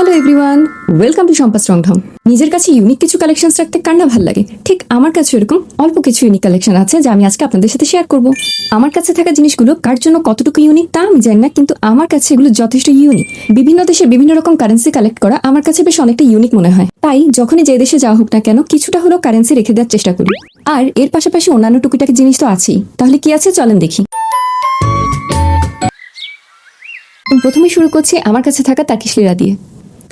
Hello everyone welcome to Sampa strong ঢং নিজের কাছে ইউনিক কিছু কালেকশন রাখতে কার না ভালো লাগে? ঠিক আমার কাছে এরকম অল্প কিছু ইউনিক কালেকশন আছে যা আমি আজকে আপনাদের সাথে শেয়ার করব। আমার কাছে থাকা জিনিসগুলো কার জন্য কতটুকু ইউনিক তা আমি জানি না, কিন্তু আমার কাছে এগুলো যথেষ্ট ইউনিক বিভিন্ন দেশে বিভিন্ন রকম কারেন্সি কালেক্ট করা আমার কাছে বেশ অনেকটা ইউনিক মনে হয়। তাই যখনই যে দেশে যাওয়া হোক না কেন, কিছুটা হলেও কারেন্সি রেখে দেওয়ার চেষ্টা করি। আর এর পাশাপাশি অন্যান্য টুকিটাকি জিনিস তো আছেই। তাহলে কি আছে? চলেন দেখি। প্রথমে শুরু করছি আমার কাছে থাকা তার্কিশ লিরা দিয়ে।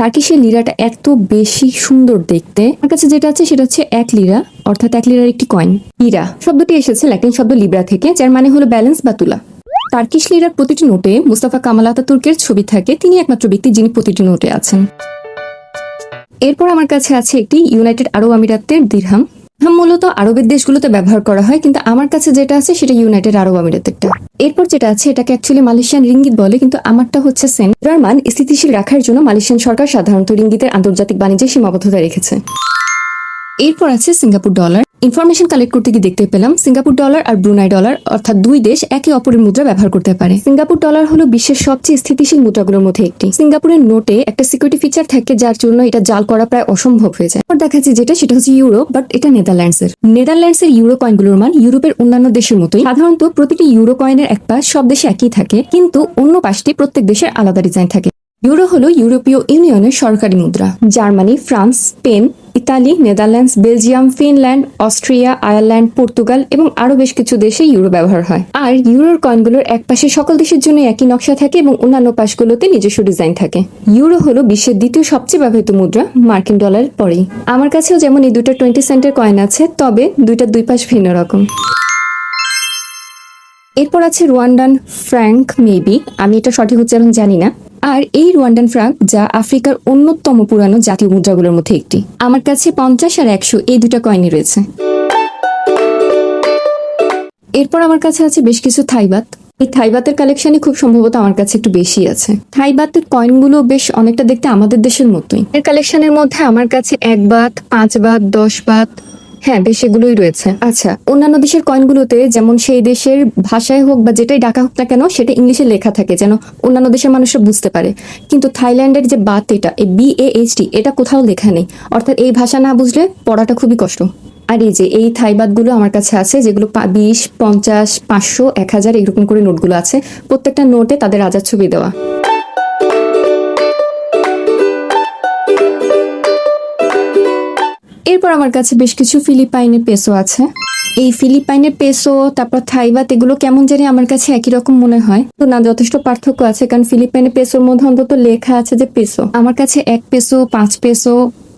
তার্কিশের লিরাটা এত বেশি সুন্দর দেখতে। আমার কাছে যেটা আছে সেটা হচ্ছে এক লিরা, অর্থাৎ এক লিরার একটি কয়েন লিরা, শব্দটি এসেছে ল্যাটিন শব্দ লিব্রা থেকে, যার মানে হলো ব্যালেন্স বা তুলা। তার্কিশ লিরার প্রতিটি নোটে মুস্তাফা কামাল আতাতুর্কের ছবি থাকে, তিনি একমাত্র ব্যক্তি যিনি প্রতিটি নোটে আছেন। এরপর আমার কাছে আছে একটি ইউনাইটেড আরব আমিরাতের দিরহাম। হাম মূলত আরবের দেশগুলোতে ব্যবহার করা হয়, কিন্তু আমার কাছে যেটা আছে সেটা ইউনাইটেড আরব আমিরাতেরটা। এরপর যেটা আছে এটাকে অ্যাকচুয়ালি মালয়েশিয়ান রিঙ্গিত বলে, কিন্তু আমারটা হচ্ছে সেন এটার মান স্থিতিশীল রাখার জন্য মালয়েশিয়ান সরকার সাধারণত রিঙ্গিতের আন্তর্জাতিক বাণিজ্যে সীমাবদ্ধতা রেখেছে। এরপর আছে সিঙ্গাপুর ডলার। ইনফরমেশন কালেক্ট করতে গিয়ে দেখতে পেলাম সিঙ্গাপুর ডলার আর ব্রুনাই ডলার অর্থাৎ দুই দেশ একে অপরের মুদ্রা ব্যবহার করতে পারে। সিঙ্গাপুর ডলার হলো বিশ্বের সবচেয়ে স্থিতিশীল মুদ্রাগুলোর মধ্যে একটি। সিঙ্গাপুরের নোটে একটা সিকিউরিটি ফিচার থাকে যার জন্য এটা জাল করা প্রায় অসম্ভব হয়ে যায়। আর দেখাচ্ছি যেটা, সেটা হচ্ছে ইউরোপ বাট এটা নেদারল্যান্ডসের নেদারল্যান্ডসের ইউরো কয়েনগুলোর মান ইউরোপের অন্যান্য দেশের মতোই। সাধারণত প্রতিটি ইউরো কয়েনের এক পাশ সব দেশে একই থাকে, কিন্তু অন্য পাশটি প্রত্যেক দেশের আলাদা ডিজাইন থাকে। ইউরো হলো ইউরোপীয় ইউনিয়নের সরকারি মুদ্রা। Germany, France, Spain, Italy, Netherlands, Belgium, Finland, Austria, Ireland, Portugal এবং আরও বেশ কিছু দেশে ইউরো ব্যবহার হয়। আর ইউরোর কয়েনগুলোর এক পাশে সকল দেশের জন্য একই নকশা থাকে এবং অন্যান্য পাশগুলোতে নিজস্ব ডিজাইন থাকে। ইউরো হলো বিশ্বের দ্বিতীয় সবচেয়ে ব্যবহৃত মুদ্রা, মার্কিন ডলারের পরেই। আমার কাছেও যেমন এই দুটো টোয়েন্টি সেন্টের কয়েন আছে, তবে দুইটার দুই পাশ ভিন্ন রকম। এরপর আছে রুয়ান্ডান ফ্র্যাঙ্ক, মেবি। আমি এটা সঠিক উচ্চারণ জানি না। আর এই রুয়ান্ডান ফ্রাঙ্ক, যা আফ্রিকার অন্যতম পুরানো জাতীয় মুদ্রাগুলোর মধ্যে একটি। আমার কাছে পঞ্চাশ আর একশো এই দুটো কয়েনই রয়েছে। এরপর আমার কাছে আছে বেশ কিছু থাইবাত। এই থাইবাতের কালেকশনই খুব সম্ভবত আমার কাছে একটু বেশি আছে। থাইবাতের কয়েনগুলো বেশ অনেকটা দেখতে আমাদের দেশের মতোই। এর কালেকশনের মধ্যে আমার কাছে এক বাত, পাঁচ বাত, দশ বাত হ্যাঁ বেশ এগুলোই রয়েছে। আচ্ছা অন্যান্য দেশের কয়েনগুলোতে যেমন সেই দেশের ভাষায় হোক বা যেটাই ডাকা হোক না কেন, সেটা ইংলিশে লেখা থাকে যেন অন্যান্য দেশের মানুষরা বুঝতে পারে। কিন্তু থাইল্যান্ডের যে বাত এটা এই বি এ এইচ ডি এটা কোথাও লেখা নেই। অর্থাৎ এই ভাষা না বুঝলে পড়াটা খুবই কষ্ট। আর এই যে, এই থাইবাদগুলো আমার কাছে আছে, যেগুলো বিশ, পঞ্চাশ, পাঁচশো, এক হাজার, এরকম করে নোটগুলো আছে, প্রত্যেকটা নোটে তাদের রাজার ছবি দেওয়া। এরপর আমার কাছে বেশ কিছু ফিলিপাইনের পেসো আছে। এই ফিলিপাইনের পেসো তারপর থাইবাত এগুলো কেমন জানি আমার কাছে একই রকম মনে হয়। তো না, যথেষ্ট পার্থক্য আছে, কারণ ফিলিপাইনের পেসোর মধ্যে অন্তত লেখা আছে যে পেসো আমার কাছে এক পেসো পাঁচ পেসো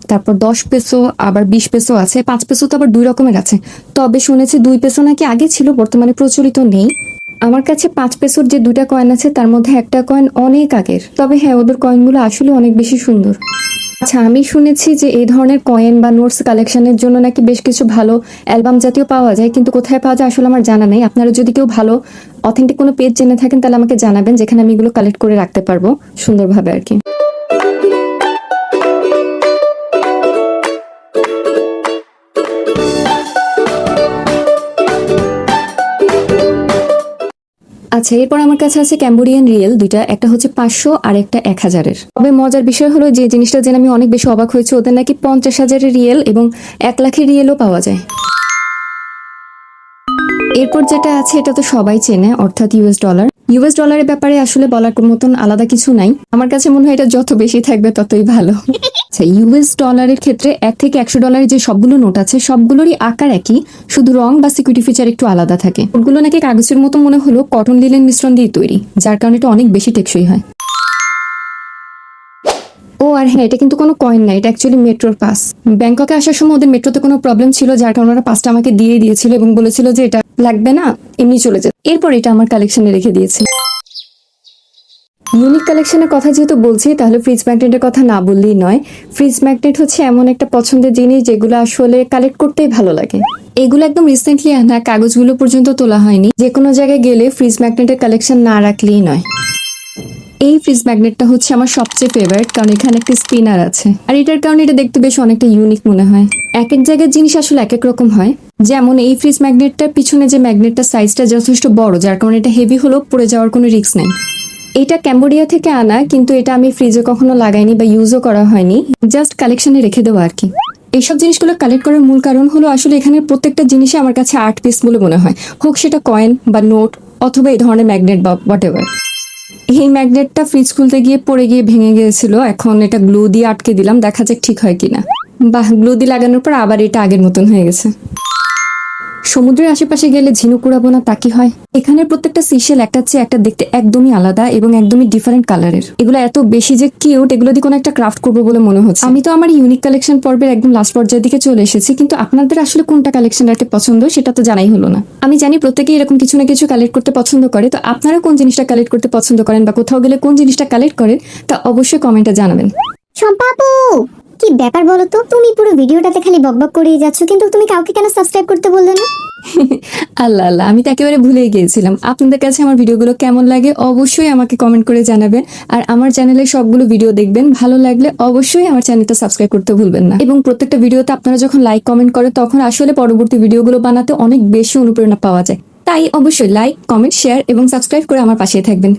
তারপর দশ পেসো আবার বিশ পেসো আছে। পাঁচ পেসো তো আবার দুই রকমের আছে। তবে শুনেছি দুই পেসো নাকি আগে ছিল, বর্তমানে প্রচলিত নেই। আমার কাছে পাঁচ পেসোর যে দুটা কয়েন আছে, তার মধ্যে একটা কয়েন অনেক আগের। তবে হ্যাঁ ওদের কয়েনগুলো আসলে অনেক বেশি সুন্দর। আচ্ছা আমি শুনেছি যে এই ধরনের কয়েন বা নোটস কালেকশনের জন্য নাকি বেশ কিছু ভালো অ্যালবাম জাতীয় পাওয়া যায়, কিন্তু কোথায় পাওয়া যায় আসলে আমার জানা নেই। আপনারা যদি কেউ ভালো অথেন্টিক কোনো পেজ জেনে থাকেন, তাহলে আমাকে জানাবেন, যেখানে আমি এগুলো কালেক্ট করে রাখতে পারব সুন্দরভাবে আর কি। আচ্ছা এরপর আমার কাছে আছে ক্যাম্বোডিয়ান রিয়েল দুইটা, একটা হচ্ছে পাঁচশো আর একটা এক হাজারের। তবে মজার বিষয় হলো যে জিনিসটা জেনে আমি অনেক বেশি অবাক হয়েছি, ওদের নাকি পঞ্চাশ হাজারের রিয়েল এবং এক লাখের রিয়েলও পাওয়া যায়। এরপর যেটা আছে, এটা তো সবাই চেনে, অর্থাৎ ইউএস ডলার ইউএস ডলারের ব্যাপারে আসলে বলার মতন আলাদা কিছু নাই। আমার কাছে মনে হয় এটা যত বেশি থাকবে ততই ভালো। আচ্ছা ইউএস ডলারের ক্ষেত্রে এক থেকে একশো ডলারের যে সবগুলো নোট আছে, সবগুলোরই আকার একই, শুধু রং বা সিকিউরিটি ফিচার একটু আলাদা থাকে। ওগুলো নাকি কাগজের মতো মনে হলো কটন লিলেন মিশ্রণ দিয়ে তৈরি, যার কারণে এটা অনেক বেশি টেকসই হয়। ও, আর হ্যাঁ এটা কিন্তু কোনো কয়েন না, এটা অ্যাকচুয়ালি মেট্রোর পাস ব্যাংককে আসার সময় ওদের মেট্রোতে কোনো প্রবলেম ছিল, যার কারণে ওরা পাসটা আমাকে দিয়ে দিয়েছিল এবং বলেছিল যে এটা লাগবে না, এমনি চলে যায় এরপর এটা আমার কালেকশনে রেখে দিয়েছে। ইউনিক কালেকশনের কথা যেহেতু বলছি, তাহলে ফ্রিজ ম্যাগনেটের কথা না বললেই নয়। ফ্রিজ ম্যাগনেট হচ্ছে এমন একটা পছন্দের জিনিস যেগুলো আসলে কালেক্ট করতেই ভালো লাগে। এগুলো একদম রিসেন্টলি আনা, কাগজগুলো পর্যন্ত তোলা হয়নি। যে কোনো জায়গায় গেলে ফ্রিজ ম্যাগনেটের কালেকশন না রাখলেই নয়। এই ফ্রিজ ম্যাগনেটটা হচ্ছে আমার সবচেয়ে ফেভারিট কারণ এখানে একটা স্পিনার আছে। আর এটার কারণে এটা দেখতে বেশ অনেকটা ইউনিক মনে হয়। এক এক জায়গার জিনিস আসলে এক এক রকম হয়। যেমন এই ফ্রিজ ম্যাগনেটটার পিছনে যে ম্যাগনেটটার সাইজটা যথেষ্ট বড়, যার কারণে এটা হেভি হলেও পড়ে যাওয়ার কোনো রিস্ক নেই। এটা ক্যাম্বোডিয়া থেকে আনা, কিন্তু এটা আমি ফ্রিজে কখনো লাগাইনি বা ইউজও করা হয়নি। জাস্ট কালেকশনে রেখে দেবো আর কি। এইসব জিনিসগুলো কালেক্ট করার মূল কারণ হলো আসলে এখানে প্রত্যেকটা জিনিসই আমার কাছে আর্ট পিস বলে মনে হয়। হোক সেটা কয়েন বা নোট অথবা এই ধরনের ম্যাগনেট বা হোয়াট এই ম্যাগনেটটা ফ্রিজ খুলতে গিয়ে পড়ে গিয়ে ভেঙে গিয়েছিল। এখন এটা গ্লু দিয়ে আটকে দিলাম, দেখা যাক ঠিক হয় কিনা। বাহ গ্লু দিয়ে লাগানোর পর আবার এটা আগের মতন হয়ে গেছে। সমুদ্রের আশেপাশে গেলে ঝিনুক উড়াবো না, তা কি হয়? এখানের প্রত্যেকটা সিশেল একটা চেয়ে একটা দেখতে একদমই আলাদা এবং একদমই ডিফারেন্ট কালারের এগুলো এত বেশি যে কিউট এগুলো দিয়ে কোনো একটা ক্রাফট করব বলে মনে হচ্ছে। আমি তো আমার ইউনিক কালেকশন পর্বের একদম লাস্ট পর্যায়ের দিকে চলে এসেছি, কিন্তু আপনাদের আসলে কোনটা কালেকশন রাখতে পছন্দ সেটা তো জানাই হলো না। আমি জানি প্রত্যেকেই এরকম কিছু না কিছু কালেক্ট করতে পছন্দ করে, তো আপনারা কোন জিনিসটা কালেক্ট করতে পছন্দ করেন বা কোথাও গেলে কোন জিনিসটা কালেক্ট করেন তা অবশ্যই কমেন্টে জানাবেন। কি ব্যাপার বলো তো? তুমি পুরো ভিডিওটাতে খালি বকবক করেই যাচ্ছ কিন্তু তুমি কাউকে কেন সাবস্ক্রাইব করতে বললে না? আল্লাহ আল্লাহ আমি তো একেবারে ভুলেই গিয়েছিলাম। আপনাদের কাছে আমার ভিডিওগুলো কেমন লাগে অবশ্যই আমাকে কমেন্ট করে জানাবেন। আর আমার চ্যানেলে সবগুলো ভিডিও দেখবেন ভালো লাগলে অবশ্যই আমার চ্যানেলটা সাবস্ক্রাইব করতে ভুলবেন না। এবং প্রত্যেকটা ভিডিওতে আপনারা যখন লাইক কমেন্ট করেন তখন আসলে পরবর্তী ভিডিওগুলো বানাতে অনেক বেশি অনুপ্রেরণা পাওয়া যায়। তাই অবশ্যই লাইক কমেন্ট শেয়ার এবং সাবস্ক্রাইব করে আমার পাশে থাকবেন।